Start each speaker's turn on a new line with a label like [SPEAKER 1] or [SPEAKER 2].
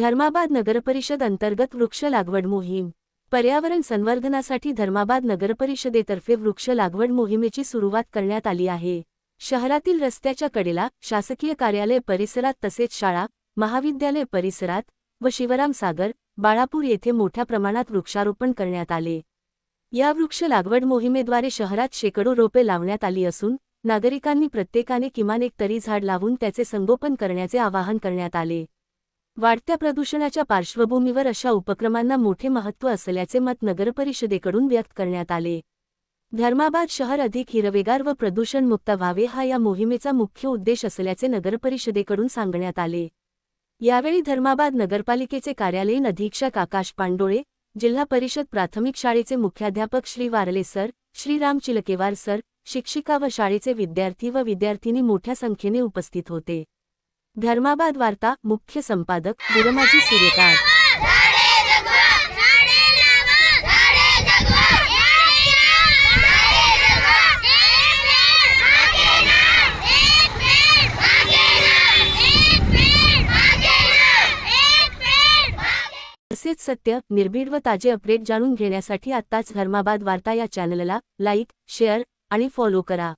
[SPEAKER 1] धर्माबाद नगरपरिषद अंतर्गत वृक्ष लागवड मोहीम. पर्यावरण संवर्धनासाठी धर्माबाद नगरपरिषदेतर्फे वृक्ष लागवड मोहिमेची सुरुवात करण्यात आली आहे. शहरातील रस्त्याच्या कडेला शासकीय कार्यालय परिसरात तसेच शाळा महाविद्यालय परिसरात व शिवराम सागर बाळापूर येथे मोठ्या प्रमाणात वृक्षारोपण करण्यात आले. या वृक्ष लागवड मोहिमेद्वारे शहरात शेकडो रोपे लावण्यात आली असून नागरिकांनी प्रत्येकाने किमान एक तरी झाड लावून त्याचे संगोपन करण्याचे आवाहन करण्यात आले. वाढत्या प्रदूषणाच्या पार्श्वभूमीवर अशा उपक्रमांना मोठे महत्त्व असल्याचे मत नगरपरिषदेकडून व्यक्त करण्यात आले. धर्माबाद शहर अधिक हिरवेगार व प्रदूषणमुक्त व्हावे हा या मोहिमेचा मुख्य उद्देश असल्याचे नगरपरिषदेकडून सांगण्यात आले. यावेळी धर्माबाद नगरपालिकेचे कार्यालयीन अधीक्षक आकाश पांडोळे जिल्हा परिषद प्राथमिक शाळेचे मुख्याध्यापक श्री वारले सर श्रीराम चिलकेवार सर शिक्षिका व शाळेचे विद्यार्थी व विद्यार्थिनी मोठ्या संख्येने उपस्थित होते. धर्माबाद वार्ता मुख्य संपादक गुरमाजी
[SPEAKER 2] सूर्यकांत.
[SPEAKER 1] तसेच सत्य निर्भीड व ताजे अपडेट जाणून घेण्यासाठी आत्ताच धर्माबाद वार्ता या चॅनलला लाईक शेअर आणि फॉलो करा.